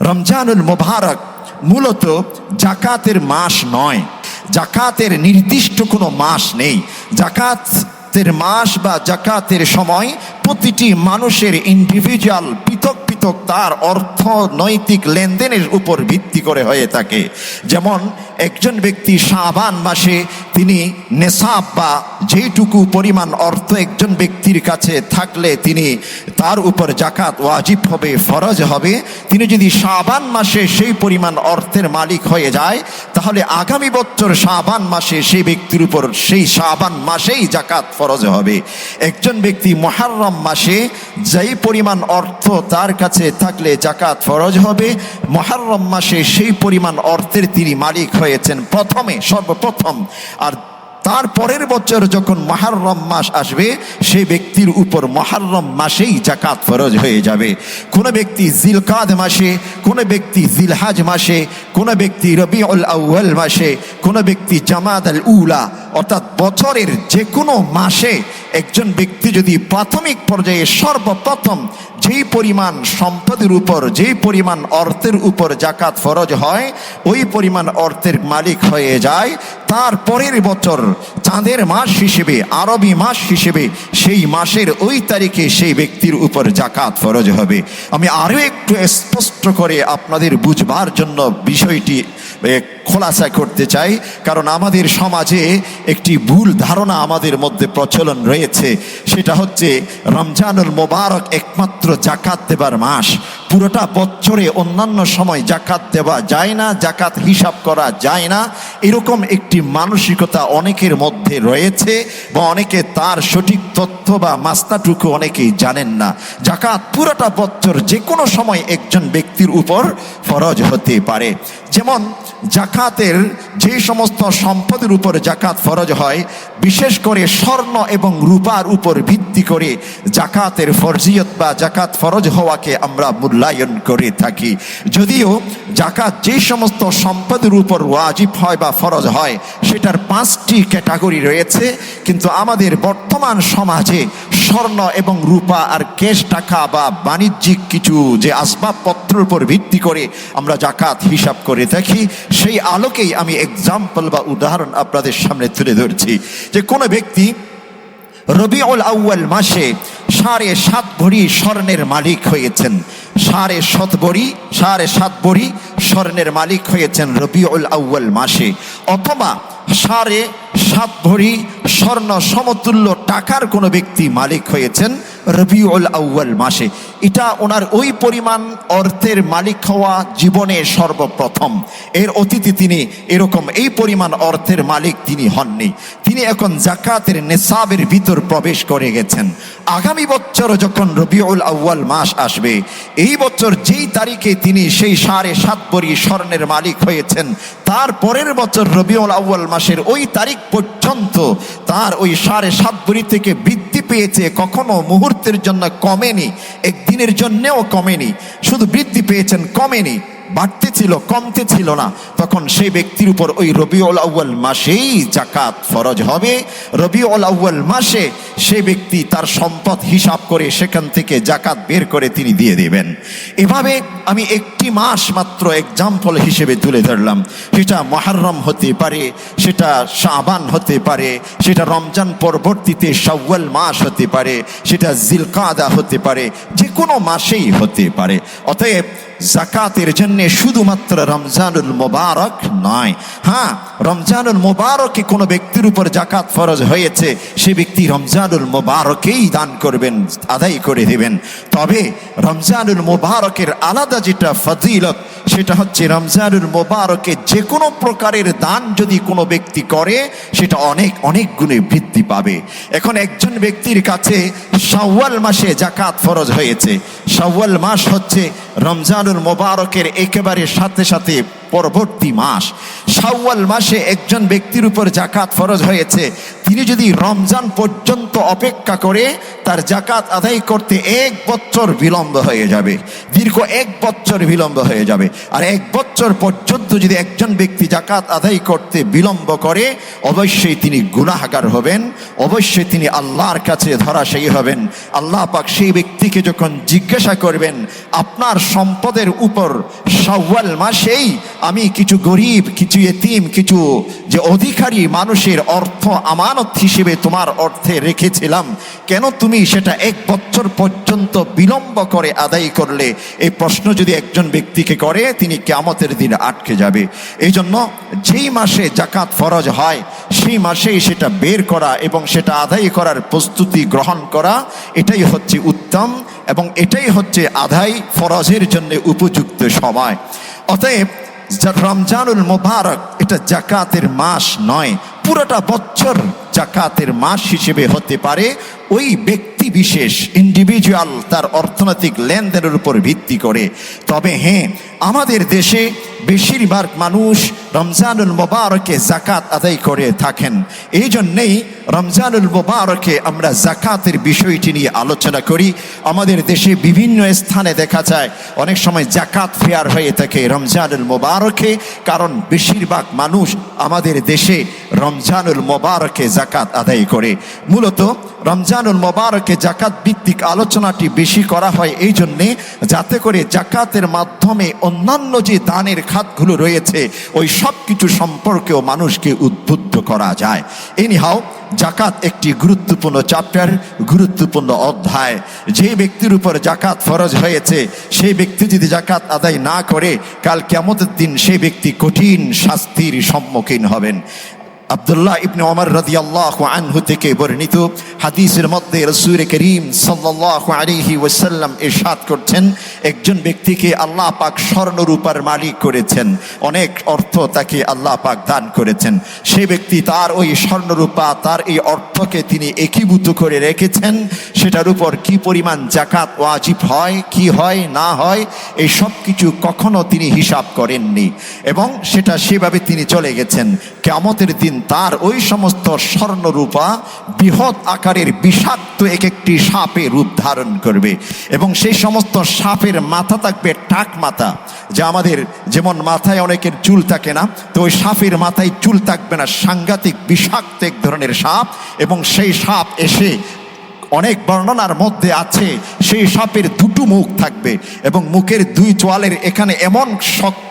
রমজানুল মোবারক মূলত জাকাতের মাস নয়। জাকাতের নির্দিষ্ট কোনো মাস নেই। জাকাতের মাস বা জাকাতের সময় প্রতিটি মানুষের ইন্ডিভিজুয়াল পৃথক তার অর্থনৈতিক লেনদেনের উপর ভিত্তি করে হয়ে থাকে। যেমন একজন ব্যক্তি শাবান মাসে তিনি নেশাব বা যেইটুকু পরিমাণ অর্থ একজন ব্যক্তির কাছে থাকলে তিনি তার উপর জাকাত ওয়াজিব হবে, ফরজ হবে। তিনি যদি শাবান মাসে সেই পরিমাণ অর্থের মালিক হয়ে যায়, তাহলে আগামী বছর শাবান মাসে সেই ব্যক্তির উপর সেই শাবান মাসেই জাকাত ফরজ হবে। একজন ব্যক্তি মহারম মাসে যেই পরিমাণ অর্থ তার কাছে থাকলে জাকাত ফরজ হবে। মহারম মাসে সেই পরিমাণ অর্থের তিনি মালিক হয়েছেন প্রথমে, সর্বপ্রথম। আর তার পরের বছর যখন মহারম মাস আসবে, সেই ব্যক্তির উপর মহারম মাসেই জাকাত ফরজ হয়ে যাবে। কোনো ব্যক্তি জিলকাদ মাসে, কোনো ব্যক্তি জিলহাজ মাসে, কোনো ব্যক্তি রবিউল আউ্য়াল মাসে, কোনো ব্যক্তি জামাত আল উলা, অর্থাৎ বছরের যে কোনো মাসে একজন ব্যক্তি যদি প্রাথমিক পর্যায়ে সর্বপ্রথম যেই পরিমাণ সম্পদের উপর, যেই পরিমাণ অর্থের উপর জাকাত ফরজ হয়, ওই পরিমাণ অর্থের মালিক হয়ে যায় তার পরের বছর চাঁদের মাস হিসেবে, আরবি মাস হিসেবে, সেই মাসের ওই তারিখে সেই ব্যক্তির উপর জাকাত ফরজ হবে। আমি আরও একটু স্পষ্ট করে আপনাদের বুঝবার জন্য বিষয়টি খোলাসা করতে চাই, কারণ আমাদের সমাজে একটি ভুল ধারণা আমাদের মধ্যে প্রচলন রয়েছে। সেটা হচ্ছে, রমজানুল মোবারক একমাত্র জাকাত দেবার মাস। পুরোটা বছরে অন্যান্য সময় জাকাত দেওয়া যায় না, জাকাত হিসাব করা যায় না। এরকম একটি মানসিকতা অনেকের মধ্যে রয়েছে বা অনেকে তার সঠিক তথ্য বা মাস্তাটুকু অনেকেই জানেন না। জাকাত পুরোটা বছর যে কোনো সময় একজন ব্যক্তির উপর ফরজ হতে পারে। যেমন জাকাতের যে সমস্ত সম্পদের উপর জাকাত ফরজ হয় বিশেষ করে স্বর্ণ এবং রূপার উপর ভিত্তি করে জাকাতের ফরজিয়ত বা জাকাত ফরজ হওয়াকে আমরা মূল্যায়ন করে থাকি। যদিও জাকাত যে সমস্ত সম্পদের উপর ওয়াজিব হয় বা ফরজ হয়, সেটার পাঁচটি ক্যাটাগরি রয়েছে, কিন্তু আমাদের বর্তমান সমাজে স্বর্ণ এবং রূপা আর ক্যাশ টাকা বা বাণিজ্যিক কিছু যে আসবাবপত্রের উপর ভিত্তি করে আমরা জাকাত হিসাব করে থাকি, সেই আলোকেই আমি এক্সাম্পল বা উদাহরণ আপনাদের সামনে তুলে ধরছি। যে কোনো ব্যক্তি রবিউল আউ্য়াল মাসে সাড়ে সাত ভরি স্বর্ণের মালিক হয়েছেন। সাড়ে সাত ভরি, সাড়ে সাত ভরি স্বর্ণের মালিক হয়েছেন রবিউল আউ্য়াল মাসে। অথবা সাড়ে সাত ভরি স্বর্ণ সমতুল্য টাকার কোনো ব্যক্তি মালিক হয়েছেন রবিউল আউ্য়াল মাসে। এটা ওনার ওই পরিমাণ অর্থের মালিক হওয়া জীবনে সর্বপ্রথম। এর অতীতে তিনি এরকম এই পরিমাণ অর্থের মালিক তিনি হননি। তিনি এখন জাকাতের নেশাবের ভিতর প্রবেশ করে গেছেন। আগামী বছর যখন রবিউল আউ্য়াল মাস আসবে, এই বছর যেই তারিখে তিনি সেই সাড়ে সাত বড়ি স্বর্ণের মালিক হয়েছেন, তার পরের বছর রবিউল আউ্য়াল মাসের ওই তারিখ পর্যন্ত তার ওই সাড়ে সাত ভরি থেকে বৃদ্ধি পেয়েছে কখনো মুহূর্তের জন্য কমেনি, একদিনের জন্যেও কমেনি। শুধু বৃদ্ধি পেয়েছেন, কমেনি। বাড়তে ছিল, কমতে ছিল না। তখন সেই ব্যক্তির উপর ওই রবিউল আউ্য়াল মাসেই জাকাত ফরজ হবে। রবিউল আউ্য়াল মাসে সে ব্যক্তি তার সম্পদ হিসাব করে সেখান থেকে জাকাত বের করে তিনি দিয়ে দেবেন। এভাবে আমি একটি মাস মাত্র এক্সাম্পল হিসেবে তুলে ধরলাম। সেটা মহারম হতে পারে, সেটা শাবান হতে পারে, সেটা রমজান পরবর্তীতে শাওয়াল মাস হতে পারে, সেটা জিলকাদা হতে পারে, যে কোনো মাসেই হতে পারে। অতএব জাকাতের জন্যে শুধুমাত্র রমজানুল মোবারক নয়। হ্যাঁ রমজানুল মোবারকে কোনো ব্যক্তির উপর জাকাত ফরজ হয়েছে, সে ব্যক্তি রমজানুল মোবারকেই দান করবেন, আদায় করে দেবেন। তবে রমজানুল মোবারকের আলাদা যেটা ফজিলত সেটা হচ্ছে রমজানুর মোবারকে যে কোনো প্রকারের দান যদি কোনো ব্যক্তি করে, সেটা অনেক অনেক গুণে বৃদ্ধি পাবে। এখন একজন ব্যক্তির কাছে শাওয়াল মাসে জাকাত ফরজ হয়েছে। শাওয়াল মাস হচ্ছে রমজানুর মোবারকের একেবারে সাথে সাথে পরবর্তী মাস, শাওয়াল মাসে একজন ব্যক্তির উপর জাকাত ফরজ হয়েছে। তিনি যদি রমজান পর্যন্ত অপেক্ষা করে, তার জাকাত আদায় করতে এক বছর বিলম্ব হয়ে যাবে। দীর্ঘ এক বছর বিলম্ব হয়ে যাবে। আর এক বছর পর্যন্ত যদি একজন ব্যক্তি জাকাত আদায় করতে বিলম্ব করে, অবশ্যই তিনি গুনাহগার হবেন, অবশ্যই তিনি আল্লাহর কাছে ধরাশায়ী হবেন। আল্লাহ পাক সেই ব্যক্তিকে যখন জিজ্ঞাসা করবেন, আপনার সম্পদের উপর সওয়াল মাসেই আমি কিছু গরিব, কিছু এতিম, কিছু যে অধিকারী মানুষের অর্থ আমানত হিসেবে তোমার অর্থে রেখেছিলাম, কেন তুমি সেটা এক বছর পর্যন্ত বিলম্ব করে আদায় করলে? এই প্রশ্ন যদি একজন ব্যক্তিকে করে, তিনি কেমতের দিন আটকে যাবে। এই জন্য যেই মাসে জাকাত ফরজ হয়, সেই মাসেই সেটা বের করা এবং সেটা আদায় করার প্রস্তুতি গ্রহণ করা, এটাই হচ্ছে উত্তম এবং এটাই হচ্ছে আদায় ফরজের জন্য উপযুক্ত সময়। অতএব রমজানুল মোবারক, এটা জাকাতের মাস নয়, পুরোটা বছর জাকাতের মাস হিসেবে হতে পারে। ওই ব্যক্তি বিশেষ ইন্ডিভিজুয়াল তার অর্থনৈতিক লেনদেনের উপর ভিত্তি করে। তবে হ্যাঁ আমাদের দেশে বেশিরভাগ মানুষ রমজানুল মোবারকে জাকাত আদায় করে থাকেন। এই জন্যেই রমজানুল মোবারকে আমরা জাকাতের বিষয়টি নিয়ে আলোচনা করি। আমাদের দেশে বিভিন্ন স্থানে দেখা যায়, অনেক সময় জাকাত ফেয়ার হয়ে থাকে রমজানুল মোবারকে, কারণ বেশিরভাগ মানুষ আমাদের দেশে রমজানুল মোবারকে জাকাত আদায় করে। মূলত রমজানুল মোবারকে জাকাত ভিত্তিক আলোচনাটি বেশি করা হয় এই জন্যে, যাতে করে জাকাতের মাধ্যমে অন্যান্য যে দানের খাতগুলো রয়েছে, ওই সব কিছু সম্পর্কেও মানুষকে উদ্বুদ্ধ করা যায়। এনিহাও জাকাত একটি গুরুত্বপূর্ণ চ্যাপ্টার গুরুত্বপূর্ণ অধ্যায়। যে ব্যক্তির উপর জাকাত ফরজ হয়েছে সেই ব্যক্তি যদি জাকাত আদায় না করে, কাল কেমতের দিন সেই ব্যক্তি কঠিন শাস্তির সম্মুখীন হবেন। আব্দুল্লাহ ইবনে ওমর রাদিয়াল্লাহু আনহু থেকে বর্ণিত হাদিসের মধ্যে রসুল করিম সাল্লাল্লাহু আলাইহি ওয়াসাল্লাম ইরশাদ করছেন, একজন ব্যক্তিকে আল্লাহ পাক স্বর্ণরূপার মালিক করেছেন, অনেক অর্থ তাকে আল্লাহ পাক দান করেছেন। সেই ব্যক্তি তার ওই স্বর্ণরূপা তার এই অর্থকে তিনি একীভূত করে রেখেছেন, সেটার উপর কি পরিমাণ জাকাত ওয়াজিব হয়, কি হয়, না হয়, এই সব কিছু কখনো তিনি হিসাব করেননি। এবং সেটা সেভাবে তিনি চলে গেছেন। কেমতের দিন তার ওই সমস্ত স্বর্ণরূপা বৃহৎ আকারের বিষাক্ত এক একটি সাপে রূপ ধারণ করবে। এবং সেই সমস্ত সাপের মাথা থাকবে টাক মাথা, যা আমাদের যেমন মাথায় অনেকের চুল থাকে না, তো ওই সাপের মাথায় চুল থাকবে না, সাংঘাতিক বিষাক্ত এক ধরনের সাপ। এবং সেই সাপ এসে অনেক বর্ণনার মধ্যে আছে, সেই সাপের দুটো মুখ থাকবে এবং মুখের দুই চোয়ালের এখানে এমন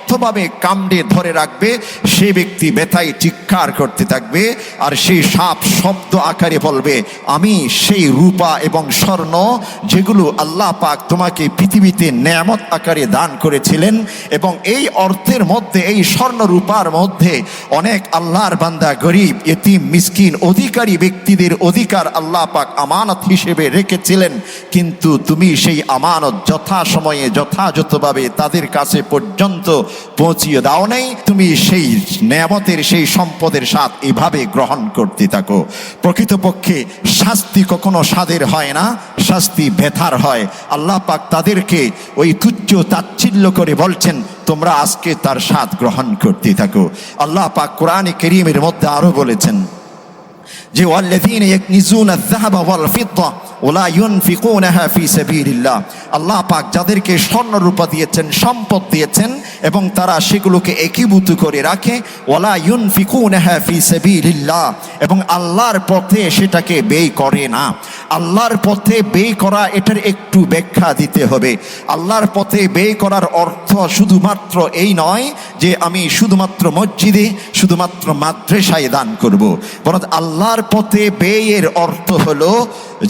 শক্তভাবে কামড়ে ধরে রাখবে, সে ব্যক্তি ব্যথায় চিৎকার করতে থাকবে, আর সেই সাপ শব্দ আকারে বলবে, আমি সেই রূপা এবং স্বর্ণ যেগুলো আল্লাহ পাক তোমাকে পৃথিবীতে নেয়ামত আকারে দান করেছিলেন এবং এই অর্থের মধ্যে, এই স্বর্ণ রূপার মধ্যে অনেক আল্লাহর বান্দা গরিব, এতিম, মিসকিন, অধিকারী ব্যক্তিদের অধিকার আল্লাহ পাক আমানত হিসেবে রেখেছিলেন। কিন্তু তুমি সেই আমানত যথাসময়ে, যথাযথভাবে তাদের কাছে পর্যন্ত পৌঁছিয়ে দাও নাই, তুমি সেই নেয়ামতের, সেই সম্পদের স্বাদ এভাবে গ্রহণ করতে থাকো। প্রকৃতপক্ষে শাস্তি কখনো স্বাদের হয় না, শাস্তি ব্যথার হয়। আল্লাহ পাক তাদেরকে ওই তুচ্ছ তাচ্ছিল্য করে বলছেন, তোমরা আজকে তার স্বাদ গ্রহণ করতে থাকো। আল্লাহ পাক কোরআনে কেরিমের মধ্যে আরও বলেছেন যে আল্লাহ পাক যাদেরকে স্বর্ণ রূপা দিয়েছেন, সম্পদ দিয়েছেন এবং তারা সেগুলোকে একীভূত করে রাখে, ওলা ইউনফিকুনাহা ফি সাবিলিল্লাহ। এবং আল্লাহর পথে সেটাকে ব্যয় করে না। আল্লাহর পথে ব্যয় করা, এটার একটু ব্যাখ্যা দিতে হবে। আল্লাহর পথে ব্যয় করার অর্থ শুধুমাত্র এই নয় যে, আমি শুধুমাত্র মসজিদে, শুধুমাত্র মাদ্রাসায় দান করব। বরং আল্লাহর পথে ব্যয়ের অর্থ হলো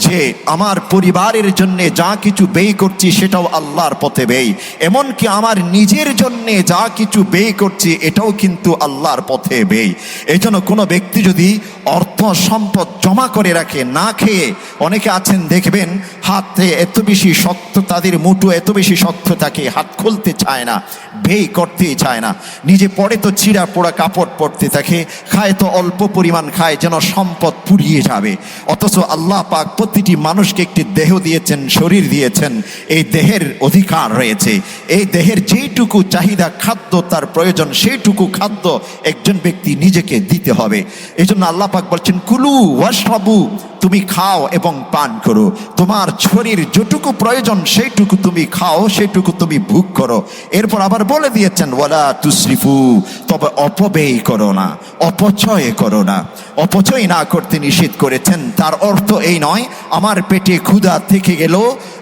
যে আমার পরিবারের জন্য যা কিছু ব্যয় করছি সেটাও আল্লাহর পথে ব্যয়। এমনকি আমার নিজের জন্য যা কিছু ব্যয় করছি এটাও কিন্তু আল্লাহর পথে ব্যয়। এই জন্য কোনো ব্যক্তি যদি অর্থ সম্পদ জমা করে রাখে, না খেয়ে, অনেকে আছেন দেখবেন, হাতে এত বেশি শক্ত, তাদের মুঠো এত বেশি শক্ত থাকে হাত খুলতে চায় না, ব্যয় করতেই চায় না। নিজে পড়ে তো চিরা পোড়া কাপড় পরতে থাকে, খায় তো অল্প পরিমাণ খায়, যেন সম্পদ সম্পদ পুড়িয়ে যাবে। অথচ আল্লাহ পাক প্রতিটি মানুষকে একটি দেহ দিয়েছেন, শরীর দিয়েছেন। এই দেহের অধিকার রয়েছে। এই দেহের যেইটুকু চাহিদা খাদ্য তার প্রয়োজন, সেইটুকু খাদ্য একজন ব্যক্তি নিজেকে দিতে হবে। এই জন্য আল্লাহ পাক বলছেন, কুলু ওয়াশরাবু তুমি খাও এবং পান করো। তোমার শরীর যেটুকু প্রয়োজন সেইটুকু তুমি খাও, সেইটুকু তুমি ভোগ করো। এরপর আবার বলে দিয়েছেন, ওয়ালা তুসরিফু তবে অপব্যয় করো না, অপচয় করো না। অপচয় না করতে নিষেধ করেছেন। তার অর্থ এই নয়, আমার পেটে ক্ষুধা থেকে গেল,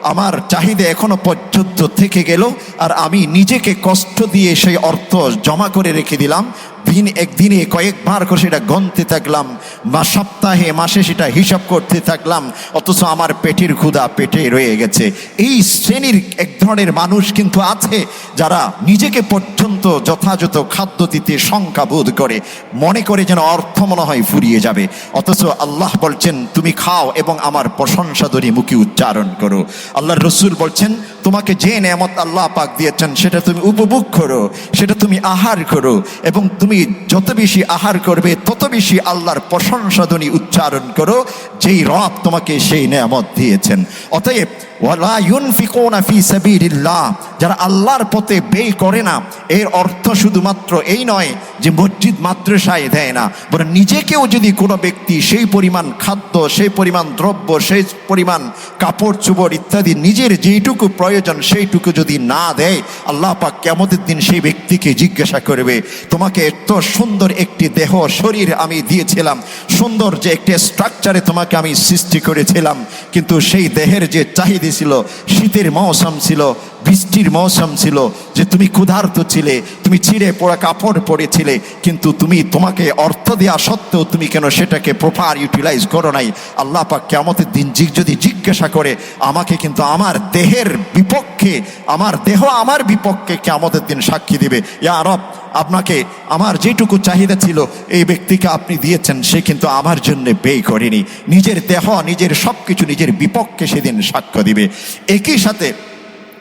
আমার চাহিদা এখনও পর্যন্ত থেকে গেল, আর আমি নিজেকে কষ্ট দিয়ে সেই অর্থ জমা করে রেখে দিলাম। দিন একদিনে কয়েকবার করে সেটা গনতে থাকলাম, বা সপ্তাহে, মাসে সেটা হিসাব করতে থাকলাম, অথচ আমার পেটের ক্ষুধা পেটে রয়ে গেছে। এই শ্রেণির এক ধরনের মানুষ কিন্তু আছে যারা নিজেকে পর্যন্ত যথাযথ খাদ্য দিতে শঙ্কা বোধ করে, মনে করে যেন অর্থ মনে হয় ফুরিয়ে যাবে। অথচ আল্লাহ বলছেন, তুমি খাও এবং আমার প্রশংসা ধরে মুখে উচ্চারণ করো। আল্লাহর রসুল বলছেন, তোমাকে যে নেয়ামত আল্লাহ পাক দিয়েছেন, সেটা তুমি উপভোগ করো, সেটা তুমি আহার করো এবং তুমি যত বেশি আহার করবে, তত বেশি আল্লাহর প্রশংসাধনী উচ্চারণ করো, যেই রব তোমাকে সেই নেয়ামত দিয়েছেন। অতএব যারা আল্লাহর পথে ব্যয় করে না, এর অর্থ শুধুমাত্র এই নয় যে মসজিদ মাদ্রাসায় দেয় না, বরং নিজেকেও যদি কোনো ব্যক্তি সেই পরিমাণ খাদ্য, সেই পরিমাণ দ্রব্য, সেই পরিমাণ কাপড় চোপড় ইত্যাদি নিজের যেইটুকু প্রয়োজন সেইটুকু যদি না দেয়, আল্লাহ পাক কেমতের দিন সেই ব্যক্তিকে জিজ্ঞাসা করবে, তোমাকে এত সুন্দর একটি দেহ শরীর আমি দিয়েছিলাম, সুন্দর যে একটি স্ট্রাকচারে তোমাকে আমি সৃষ্টি করেছিলাম, কিন্তু সেই দেহের যে চাহিদা ছিল শীতের মৌসুম ছিল, বৃষ্টির মৌসুম ছিল, যে তুমি ক্ষুধার্ত ছিলে, তুমি ছিঁড়ে পড়া কাপড় পরেছিলে, কিন্তু তুমি তোমাকে অর্থ দেওয়া সত্ত্বেও তুমি কেন সেটাকে প্রপার ইউটিলাইজ করো নাই? আল্লাহ পাক কেমতের দিন জি- যদি জিজ্ঞাসা করে, আমাকে কিন্তু আমার দেহের বিপক্ষে, আমার দেহ আমার বিপক্ষে কেমতের দিন সাক্ষী দেবে। ইয়া রব আপনাকে আমার যেটুকু চাহিদা ছিল, এই ব্যক্তিকে আপনি দিয়েছেন, সে কিন্তু আমার জন্য ব্যয় করেনি। নিজের দেহ, নিজের সব কিছু নিজের বিপক্ষে সেদিন সাক্ষ্য দিবে। একই সাথে,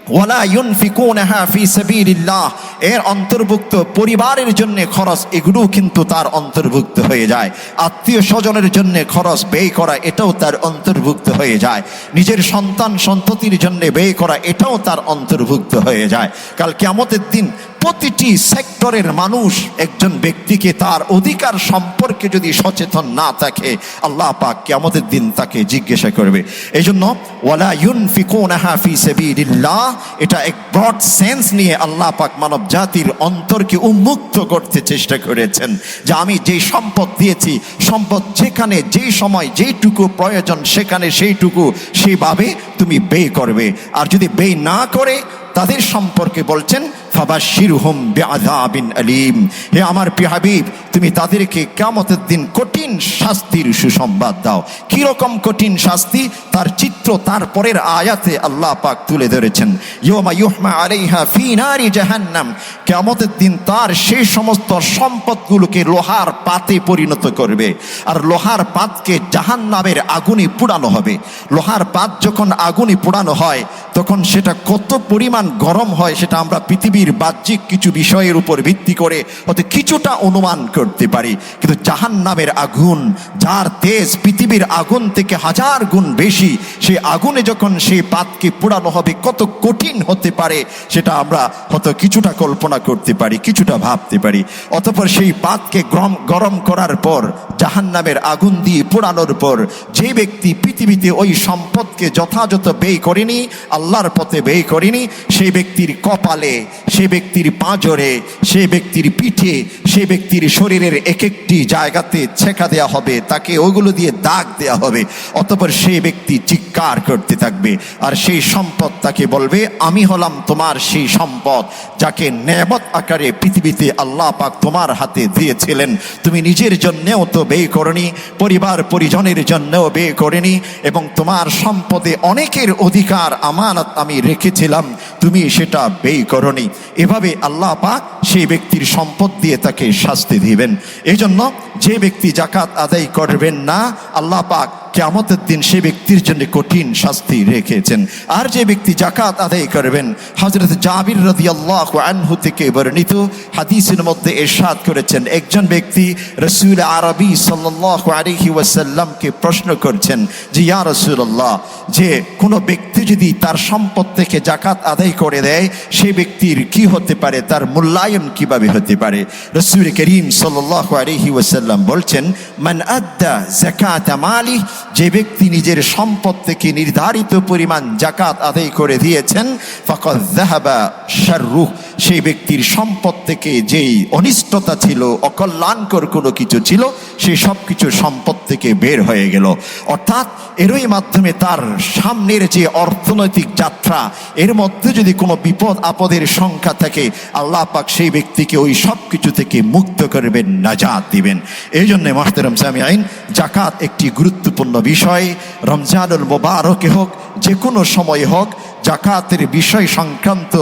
ওয়ালা ইউনফিকুনাহা ফি সাবিলিল্লাহ, এর অন্তর্ভুক্ত পরিবারের জন্য খরচ এগুলো কিন্তু তার অন্তর্ভুক্ত হয়ে যায়। আত্মীয় স্বজনের জন্য খরচ ব্যয় করা, এটাও তার অন্তর্ভুক্ত হয়ে যায়। নিজের সন্তান সন্ততির জন্য ব্যয় করা, এটাও তার অন্তর্ভুক্ত হয়ে যায়। কাল কেমতের দিন প্রতিটি সেক্টরের মানুষ একজন ব্যক্তিকে তার অধিকার সম্পর্কে যদি সচেতন না থাকে, আল্লাহ পাক কেমতের দিন তাকে জিজ্ঞাসা করবে। এই জন্য ওয়ালা ইউনফিকুনাহা ফি সাবিলিল্লাহ, এটা এক ব্রড সেন্স নিয়ে আল্লাহ পাক মানব জাতির অন্তরকে উন্মুক্ত করতে চেষ্টা করেছেন যে আমি যেই সম্পদ দিয়েছি, সম্পদ যেখানে যেই সময়, যেইটুকু প্রয়োজন সেখানে সেইটুকু সেইভাবে তুমি ব্যয় করবে। আর যদি ব্যয় না করে, তাদের সম্পর্কে বলছেন ফাবাশির হুম বেআবিন আলিম। হে আমার প্রিয় হাবিব, তুমি তাদেরকে কেমতের দিন কঠিন শাস্তির সুসংবাদ দাও। কীরকম কঠিন শাস্তি? তার চিত্র তার পরের আয়াতে আল্লাহ পাক তুলে ধরেছেন ইয়মা ইউহমা আলাইহা ফি নারি জাহান্নাম। কেমতের দিন তার সেই সমস্ত সম্পদগুলোকে লোহার পাতে পরিণত করবে। আর লোহার পাতকে জাহান্নামের আগুনে পোড়ানো হবে। লোহার পাত যখন আগুনে পোড়ানো হয়, তখন সেটা কত পরিমাণ গরম হয় সেটা আমরা পৃথিবীর বাহ্যিক কিছু বিষয়ের উপর ভিত্তি করে হতে কিছুটা অনুমান করতে পারি। কিন্তু জাহান নামের আগুন, যার তেজ পৃথিবীর আগুন থেকে হাজার গুণ বেশি, সেই আগুনে যখন সেই পাতকে পোড়ানো হবে কত কঠিন হতে পারে সেটা আমরা হয়তো কিছুটা কল্পনা করতে পারি, কিছুটা ভাবতে পারি। অতপর সেই পাতকে গরম গরম করার পর জাহান নামের আগুন দিয়ে পোড়ানোর পর, যে ব্যক্তি পৃথিবীতে ওই সম্পদকে যথাযথ ব্যয় করেনি, আল্লাহর পথে ব্যয় করেনি সেই ব্যক্তির কপালে, সে ব্যক্তির পাঁজরে, সে ব্যক্তির পিঠে, সে ব্যক্তির শরীরের এক একটি জায়গাতে ছেঁকা দেওয়া হবে, তাকে ওগুলো দিয়ে দাগ দেওয়া হবে, অতপর সেই ব্যক্তি চিৎকার করতে থাকবে, আর সেই সম্পদ তাকে বলবে, আমি হলাম তোমার সেই সম্পদ যাকে নেয়ামত আকারে পৃথিবীতে আল্লাহ পাক তোমার হাতে দিয়েছিলেন। তুমি নিজের জন্যেও তো ব্যয় করনি, পরিবার পরিজনের জন্যও ব্যয় করেনি, এবং তোমার সম্পদে অনেকের অধিকার আমানত আমি রেখেছিলাম, তুমি সেটা ব্যয় করনি। এভাবে আল্লাহ পাক সেই ব্যক্তির সম্পদ দিয়ে তাকে শাস্তি দিবেন। এই জন্য যে ব্যক্তি জাকাত আদায় করবেন না, আল্লাহ পাক কেমতের দিন সে ব্যক্তির জন্য কঠিন শাস্তি রেখেছেন। আর যে ব্যক্তি জাকাত আদায় করবেন হজরত জাবির রদি আল্লাহ আনহু থেকে বর্ণিত হাদিসের মধ্যে এরশাদ করেছেন, একজন ব্যক্তি রসুল আরবি সাল্লাহ আলহি ওয়াসাল্লামকে প্রশ্ন করছেন যে, ইয়া রসুল্লাহ যে কোনো ব্যক্তি যদি তার সম্পদ থেকে জাকাত আদায় করে দেয়, সেই ব্যক্তির কি হতে পারে? তার মূল্যায়ন কীভাবে হতে পারে? রসুল করিম সাল্লাহ আলহি ওয়াসাল্লাম বলছেন, মান আদা জাকাত মালি যে ব্যক্তি নিজের সম্পদ থেকে নির্ধারিত পরিমাণ জাকাত আদায় করে দিয়েছেন ফকত জাহাবা শাররুহ। সেই ব্যক্তির সম্পদ থেকে যেই অনিষ্টতা ছিল, অকল্যাণকর কোনো কিছু ছিল সেই সব কিছু সম্পদ থেকে বের হয়ে গেল। অর্থাৎ এরই মাধ্যমে তার সামনের যে অর্থনৈতিক যাত্রা, এর মধ্যে যদি কোনো বিপদ আপদের সংখ্যা থাকে, আল্লাহ পাক সেই ব্যক্তিকে ওই সব কিছু থেকে মুক্ত করবেন, নাজাত দিবেন। এই জন্যে মাহতারম সামি আইন জাকাত একটি গুরুত্বপূর্ণ বিষয়। রমজানুল মোবারকে হোক যে কোনো সময় হোক জাকাতের বিষয় সংক্রান্ত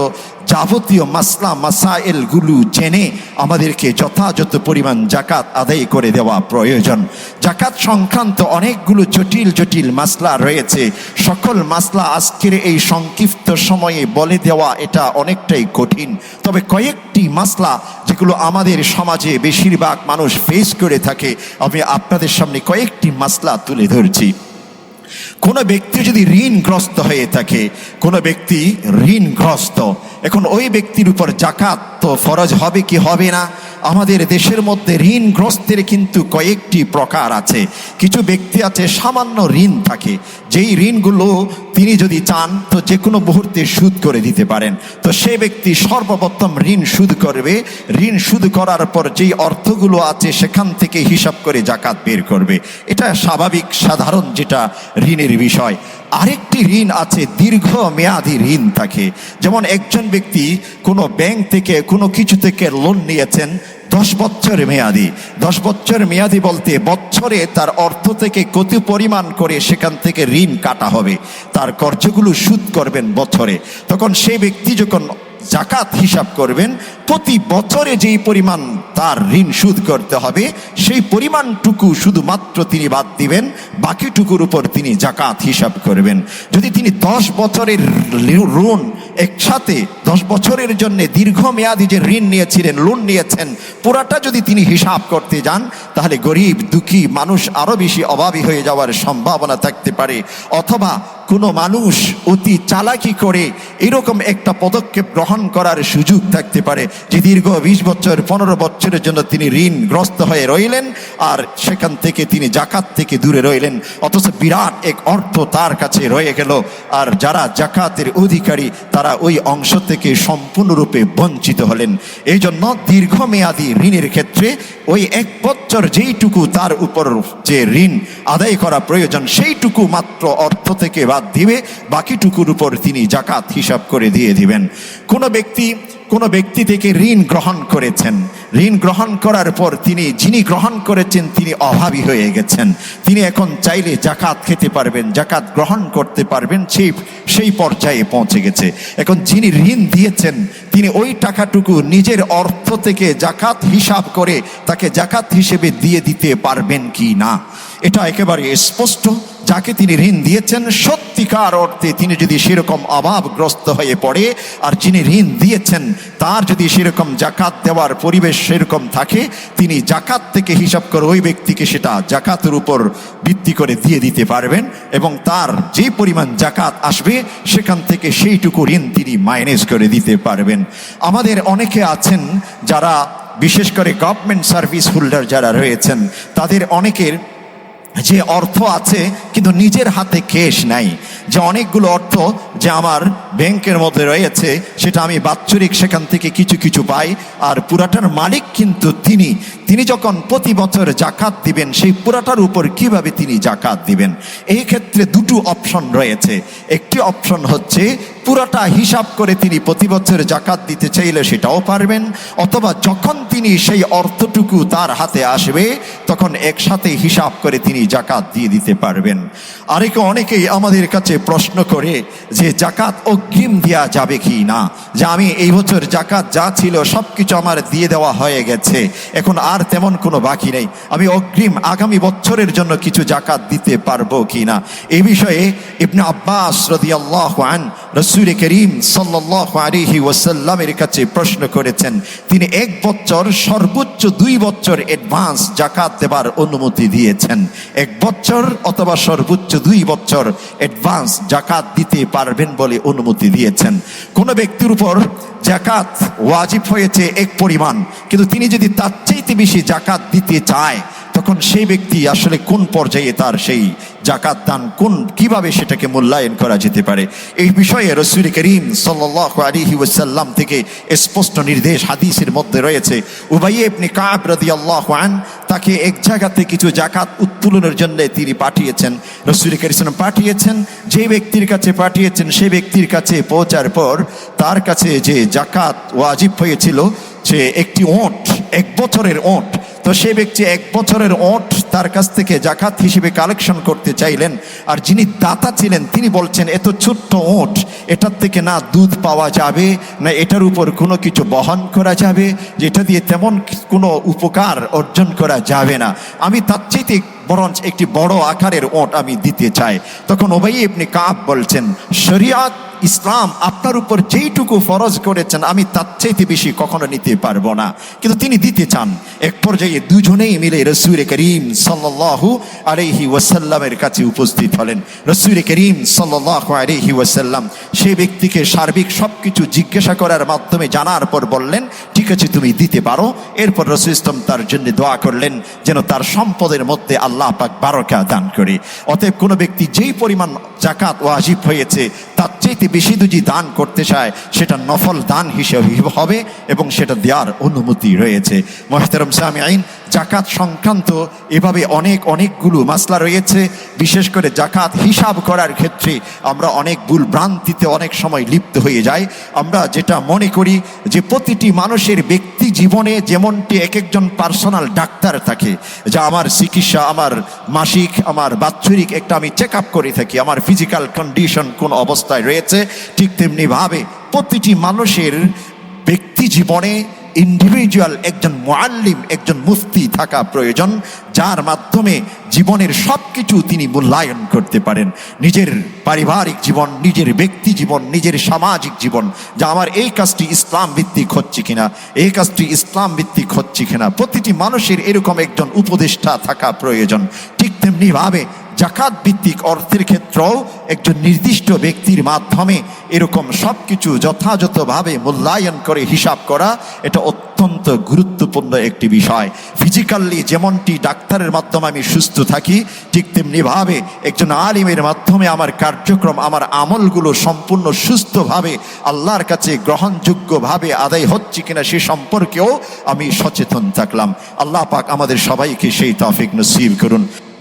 যাবতীয় মাসলা মাসাইলগুলো জেনে আমাদেরকে যথাযথ পরিমাণ জাকাত আদায় করে দেওয়া প্রয়োজন। জাকাত সংক্রান্ত অনেকগুলো জটিল জটিল মাসলা রয়েছে। সকল মাসলা আজকের এই সংক্ষিপ্ত সময়ে বলে দেওয়া এটা অনেকটাই কঠিন। তবে কয়েকটি মাসলা যেগুলো আমাদের সমাজে বেশিরভাগ মানুষ ফেস করে থাকে, আমি আপনাদের সামনে কয়েকটি মাসলা তুলে ধরছি। কোনো ব্যক্তি যদি ঋণগ্রস্ত হয়ে থাকে, কোনো ব্যক্তি ঋণগ্রস্ত, এখন ওই ব্যক্তির উপর জাকাত তো ফরজ হবে কি হবে না? আমাদের দেশের মধ্যে ঋণগ্রস্তের কিন্তু কয়েকটি প্রকার আছে। কিছু ব্যক্তি আছে, সামান্য ঋণ থাকে। যেই ঋণগুলো তিনি যদি চান, তো যে কোনো মুহূর্তে সুদ করে দিতে পারেন। তো সে ব্যক্তি সর্বপ্রথম ঋণ সুদ করবে। ঋণ সুদ করার পর যেই অর্থগুলো আছে, সেখান থেকে হিসাব করে জাকাত বের করবে। এটা স্বাভাবিক, সাধারণ যেটা ঋণের বিষয়। আরেকটি ঋণ আছে দীর্ঘ মেয়াদি ঋণ থাকে। যেমন একজন ব্যক্তি কোনো ব্যাংক থেকে কোনো কিছু থেকে লোন নিয়েছেন দশ বছর মেয়াদি, দশ বছর মেয়াদি বলতে বছরে তার অর্থ থেকে কত পরিমাণ করে সেখান থেকে ঋণ কাটা হবে, তার কর্যগুলো সুদ করবেন বছরে। তখন সেই ব্যক্তি যখন জাকাত হিসাব করবেন, প্রতি বছরে যেই পরিমাণ তার ঋণ সুদ করতে হবে, সেই পরিমাণটুকু শুধুমাত্র তিনি বাদ দিবেন, বাকিটুকুর উপর তিনি জাকাত হিসাব করবেন। যদি তিনি দশ বছরের ঋণ একসাথে, দশ বছরের জন্য দীর্ঘমেয়াদী যে ঋণ নিয়েছিলেন লোন নিয়েছেন, পুরাটা যদি তিনি হিসাব করতে যান, তাহলে গরিব, দুঃখী মানুষ আরও বেশি অভাবী হয়ে যাওয়ার সম্ভাবনা থাকতে পারে। অথবা কোনো মানুষ অতি চালাকি করে এরকম একটা পদক্ষেপ গ্রহণ করার সুযোগ থাকতে পারে যে দীর্ঘ বিশ বছর, পনেরো বছরের জন্য তিনি ঋণগ্রস্ত হয়ে রইলেন আর সেখান থেকে তিনি জাকাত থেকে দূরে রইলেন। অথচ বিরাট এক অর্থ তার কাছে রয়ে গেল আর যারা জাকাতের অধিকারী, তারা ওই অংশ থেকে সম্পূর্ণরূপে বঞ্চিত হলেন। এই জন্য দীর্ঘমেয়াদী ঋণের ক্ষেত্রে ওই এক বছর যেইটুকু তার উপর যে ঋণ আদায় করা প্রয়োজন, সেইটুকু মাত্র অর্থ থেকে বাদ দিবে, বাকিটুকুর উপর তিনি জাকাত হিসাব করে দিয়ে দিবেন। কোনো ব্যক্তি, কোনো ব্যক্তি থেকে ঋণ গ্রহণ করেছেন। ঋণ গ্রহণ করার পর তিনি, যিনি গ্রহণ করেছেন, তিনি অভাবী হয়ে গেছেন। তিনি এখন চাইলে জাকাত খেতে পারবেন, জাকাত গ্রহণ করতে পারবেন, সেই সেই পর্যায়ে পৌঁছে গেছে। এখন যিনি ঋণ দিয়েছেন, তিনি ওই টাকাটুকু নিজের অর্থ থেকে জাকাত হিসাব করে তাকে জাকাত হিসেবে দিয়ে দিতে পারবেন কি না? এটা একেবারে স্পষ্ট। যাকে তিনি ঋণ দিয়েছেন, সত্যিকার অর্থে তিনি যদি সেরকম অভাবগ্রস্ত হয়ে পড়ে, আর যিনি ঋণ দিয়েছেন, তার যদি সেরকম জাকাত দেওয়ার পরিবেশ সেরকম থাকে, তিনি জাকাত থেকে হিসাব করে ওই ব্যক্তিকে সেটা জাকাতের উপর ভিত্তি করে দিয়ে দিতে পারবেন এবং তার যে পরিমাণ জাকাত আসবে, সেখান থেকে সেইটুকু ঋণ তিনি মাইনেজ করে দিতে পারবেন। আমাদের অনেকে আছেন যারা, বিশেষ করে গভর্নমেন্ট সার্ভিস হোল্ডার যারা রয়েছেন, তাদের অনেকের যে অর্থ আছে, কিন্তু নিজের হাতে কেশ নাই। যে অনেকগুলো অর্থ যে আমার ব্যাংকের মধ্যে রয়েছে, সেটা আমি বাৎসরিক সেখান থেকে কিছু কিছু পাই। আর পুরাটার মালিক কিন্তু তিনি। তিনি যখন প্রতি বছর জাকাত দিবেন, সেই পুরাটার উপর কীভাবে তিনি জাকাত দিবেন? এই ক্ষেত্রে দুটো অপশন রয়েছে। একটি অপশন হচ্ছে পুরোটা হিসাব করে তিনি প্রতি বছর জাকাত দিতে চাইলে সেটাও পারবেন, অথবা যখন তিনি সেই অর্থটুকু তার হাতে আসবে, তখন একসাথে হিসাব করে তিনি জাকাত দিয়ে দিতে পারবেন। আরেকে অনেকেই আমাদের কাছে প্রশ্ন করে যে জাকাত অগ্রিম দেওয়া যাবে কি না? যে আমি এই বছর জাকাত যা ছিল সব কিছু আমার দিয়ে দেওয়া হয়ে গেছে, এখন আর তেমন কোনো বাকি নেই। আমি অগ্রিম আগামী বছরের জন্য কিছু জাকাত দিতে পারব কি না? এই বিষয়ে ইবনে আব্বাস রদিয়াল্লাহ আন রসুল করিম সাল্লাহ আলিহি ওয়াসাল্লামের কাছে প্রশ্ন করেছেন, তিনি এক বছর সর্বোচ্চ দুই বছর অ্যাডভান্স জাকাত দেবার অনুমতি দিয়েছেন। এক বছর অথবা সর্বোচ্চ দুই বছর অ্যাডভান্স জাকাত দিতে পারবেন বলে অনুমতি দিয়েছেন। কোনো ব্যক্তির উপর জাকাত ওয়াজিব হয়েছে এক পরিমাণ, কিন্তু তিনি যদি তার চাইতে বেশি জাকাত দিতে চায়, তখন সেই ব্যক্তি আসলে কোন পর্যায়ে তার সেই জাকাত দান কোন, কীভাবে সেটাকে মূল্যায়ন করা যেতে পারে? এই বিষয়ে রসুল করিম সাল্লাহ আলিহি ওসাল্লাম থেকে স্পষ্ট নির্দেশ হাদিসের মধ্যে রয়েছে। উবাই আপনি কাব রদি আল্লাহ আন, তাকে এক জায়গাতে কিছু জাকাত উত্তোলনের জন্য তিনি পাঠিয়েছেন। রসুল করিম পাঠিয়েছেন, যে ব্যক্তির কাছে পাঠিয়েছেন, সে ব্যক্তির কাছে পৌঁছার পর তার কাছে যে জাকাত ওয়াজিব হয়েছিল, সে একটি ওঁট, এক বছরের ওঁট তো সে ব্যক্তি এক বছরের ওট তার কাছ থেকে জাকাত হিসেবে কালেকশন করতে চাইলেন। আর যিনি দাতা ছিলেন, তিনি বলছেন, এত ছোট্ট ওঁট, এটার থেকে না দুধ পাওয়া যাবে, না এটার উপর কোনো কিছু বহন করা যাবে, যেটা দিয়ে তেমন কোনো উপকার অর্জন করা যাবে না। আমি তার চাইতে বরঞ্চ একটি বড় আকারের ওঁট আমি দিতে চাই। তখন ওবাই আপনি কাপ বলছেন, শরিয়াত ইসলাম আপনার উপর যেইটুকু ফরজ করেছেন, আমি তার চাইতে বেশি কখনো নিতে পারব না। কিন্তু তিনি দিতে চান। এক পর্যায়ে দুজনেই মিলে রসুর করিম সাল্লাহু আলহি ওয়াসাল্লামের কাছে উপস্থিত হলেন। রসুর করিম সাল্লাহ আলহি ওয়াসাল্লাম সেই ব্যক্তিকে সার্বিক সব কিছু জিজ্ঞাসা করার মাধ্যমে জানার পর বললেন, ঠিক আছে, তুমি দিতে পারো। এরপর রসুল ইসলাম তার জন্য দোয়া করলেন, যেন তার সম্পদের মধ্যে আল্লাহ পাক বারকা দান করে। অতএব কোনো ব্যক্তি যেই পরিমাণ জাকাত ওয়াজিব হয়েছে, তার চাইতে বেশি দুজি দান করতে চায়, সেটা নফল দান হিসেবে হবে এবং সেটা দেওয়ার অনুমতি রয়েছে। মোহতারম সামি আইন জাকাত সংক্রান্ত এভাবে অনেক, অনেকগুলো মাসলা রয়েছে। বিশেষ করে জাকাত হিসাব করার ক্ষেত্রে আমরা অনেক ভুল ভ্রান্তিতে অনেক সময় লিপ্ত হয়ে যাই। আমরা যেটা মনে করি যে প্রতিটি মানুষের ব্যক্তি জীবনে যেমনটি এক একজন পার্সোনাল ডাক্তার থাকে, যা আমার চিকিৎসা, আমার মাসিক, আমার বাৎসরিক একটা আমি চেক আপ করে থাকি, আমার ফিজিক্যাল কন্ডিশন কোন অবস্থায় রয়েছে, ঠিক তেমনিভাবে প্রতিটি মানুষের ব্যক্তি জীবনে ইন্ডিভিজুয়াল একজন মোয়াল্লিম একজন মুফতি থাকা প্রয়োজন, যার মাধ্যমে জীবনের সব কিছু তিনি মূল্যায়ন করতে পারেন। নিজের পারিবারিক জীবন, নিজের ব্যক্তি জীবন, নিজের সামাজিক জীবন, যা আমার এই কাজটি ইসলাম ভিত্তিক হচ্ছে কিনা, এই কাজটি ইসলাম ভিত্তিক হচ্ছে কিনা, প্রতিটি মানুষের এরকম একজন উপদেষ্টা থাকা প্রয়োজন। ঠিক তেমনিভাবে জাকাত ভিত্তিক অর্থের ক্ষেত্রেও একজন নির্দিষ্ট ব্যক্তির মাধ্যমে এরকম সব কিছু যথাযথভাবে মূল্যায়ন করে হিসাব করা, এটা অত্যন্ত গুরুত্বপূর্ণ একটি বিষয়। ফিজিক্যালি যেমনটি ডাক্তারের মাধ্যমে আমি সুস্থ থাকি, ঠিক তেমনিভাবে একজন আলিমের মাধ্যমে আমার কার্যক্রম, আমার আমলগুলো সম্পূর্ণ সুস্থভাবে, আল্লাহর কাছে গ্রহণযোগ্যভাবে আদায় হচ্ছে কিনা সে সম্পর্কেও আমি সচেতন থাকলাম। আল্লাহ পাক আমাদের সবাইকে সেই তফিক নসিব করুন।